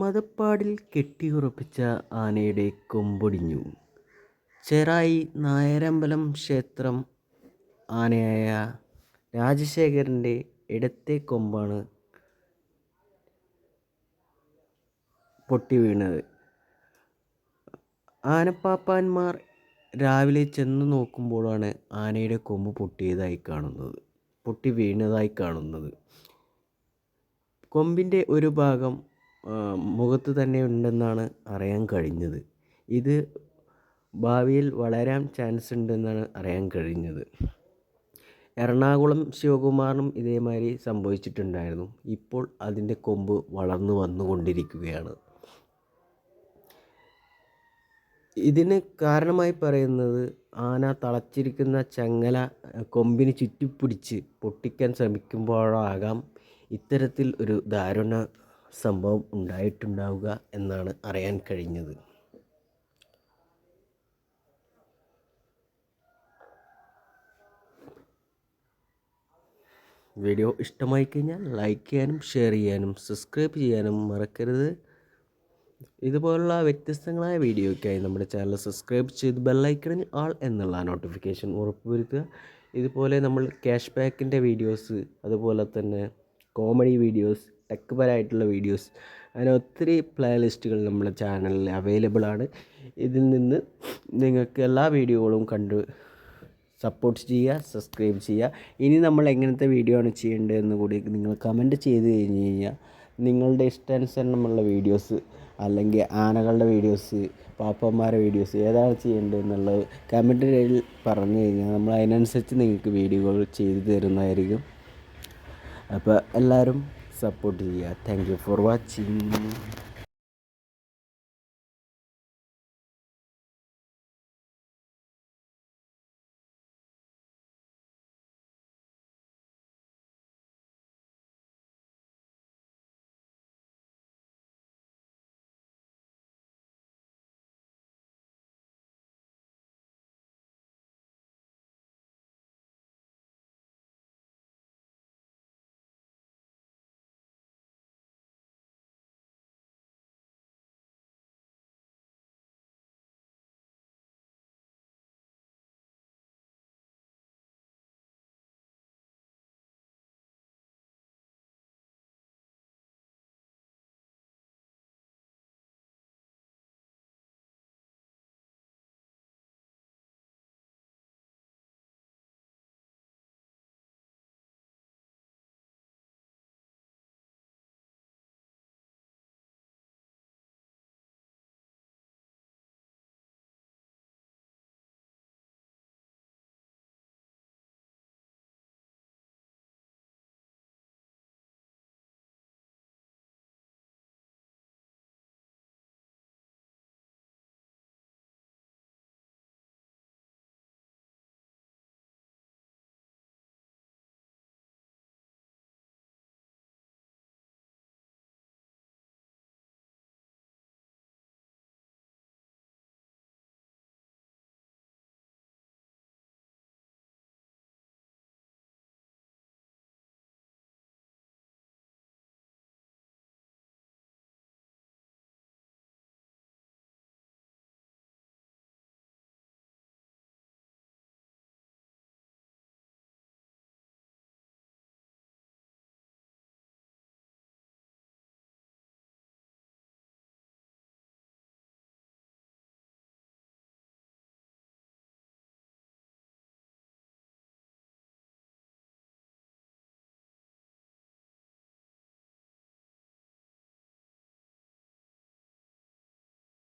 മതപ്പാടിൽ കെട്ടിയുറപ്പിച്ച ആനയുടെ കൊമ്പൊടിഞ്ഞു. ചെറായി നായരമ്പലം ക്ഷേത്രം ആനയായ രാജശേഖരന്റെ ഇടത്തെ കൊമ്പാണ് പൊട്ടി വീണത് ആനപ്പാപ്പാന്മാർ രാവിലെ ചെന്ന് നോക്കുമ്പോഴാണ് ആനയുടെ കൊമ്പ് പൊട്ടിയതായി കാണുന്നത് പൊട്ടി വീണതായി കാണുന്നത്. കൊമ്പിന്റെ ഒരു ഭാഗം മുഖത്ത് തന്നെ ഉണ്ടെന്നാണ് അറിയാൻ കഴിഞ്ഞത്. ഇത് ഭാവിയിൽ വളരാൻ ചാൻസ് ഉണ്ടെന്നാണ് അറിയാൻ കഴിഞ്ഞത്. എറണാകുളം ശിവകുമാറിനും ഇതേമാതിരി സംഭവിച്ചിട്ടുണ്ടായിരുന്നു. ഇപ്പോൾ അതിന്റെ കൊമ്പ് വളർന്നു വന്നുകൊണ്ടിരിക്കുകയാണ്. ഇതിന് കാരണമായി പറയുന്നത് ആന തളച്ചിരിക്കുന്ന ചങ്ങല കൊമ്പിന് ചുറ്റിപ്പിടിച്ച് പൊട്ടിക്കാൻ ശ്രമിക്കുമ്പോഴാകാം ഇത്തരത്തിൽ ഒരു ദാരുണ സംഭവം ഉണ്ടായിട്ടുണ്ടാവുക എന്നാണ് അറിയാൻ കഴിഞ്ഞത്. വീഡിയോ ഇഷ്ടമായി കഴിഞ്ഞാൽ ലൈക്ക് ചെയ്യാനും ഷെയർ ചെയ്യാനും സബ്സ്ക്രൈബ് ചെയ്യാനും മറക്കരുത്. ഇതുപോലുള്ള വ്യത്യസ്തങ്ങളായ വീഡിയോയ്ക്കായി നമ്മുടെ ചാനൽ സബ്സ്ക്രൈബ് ചെയ്ത് ബെല്ലൈക്കണിന് ആൾ എന്നുള്ള നോട്ടിഫിക്കേഷൻ ഉറപ്പുവരുത്തുക. ഇതുപോലെ നമ്മൾ ക്യാഷ് ബാക്കിന്റെ വീഡിയോസ് അതുപോലെ തന്നെ കോമഡി വീഡിയോസ് ടെക് പരമായിട്ടുള്ള വീഡിയോസ്. അങ്ങനെ ഒത്തിരി പ്ലേലിസ്റ്റുകൾ നമ്മുടെ ചാനലിൽ അവൈലബിൾ ആണ് ഇതിൽ നിന്ന് നിങ്ങൾക്ക് എല്ലാ വീഡിയോകളും കണ്ട് സപ്പോർട്ട് ചെയ്യുക സബ്സ്ക്രൈബ് ചെയ്യുക. ഇനി നമ്മൾ എങ്ങനത്തെ വീഡിയോ ആണ് ചെയ്യേണ്ടതെന്ന് കൂടി നിങ്ങൾ കമന്റ് ചെയ്ത് കഴിഞ്ഞ് കഴിഞ്ഞാൽ നിങ്ങളുടെ ഇഷ്ടാനുസരണമുള്ള വീഡിയോസ് അല്ലെങ്കിൽ ആനകളുടെ വീഡിയോസ് പാപ്പന്മാരുടെ വീഡിയോസ് ഏതാണ് ചെയ്യേണ്ടത് എന്നുള്ളത് കമന്റിൽ പറഞ്ഞു കഴിഞ്ഞാൽ നമ്മൾ അതിനനുസരിച്ച് നിങ്ങൾക്ക് വീഡിയോകൾ ചെയ്തു തരുന്നതായിരിക്കും. അപ്പോൾ എല്ലാവരും സപ്പോർട്ട് ചെയ്യുക താങ്ക് യു ഫോർ വാച്ചിങ്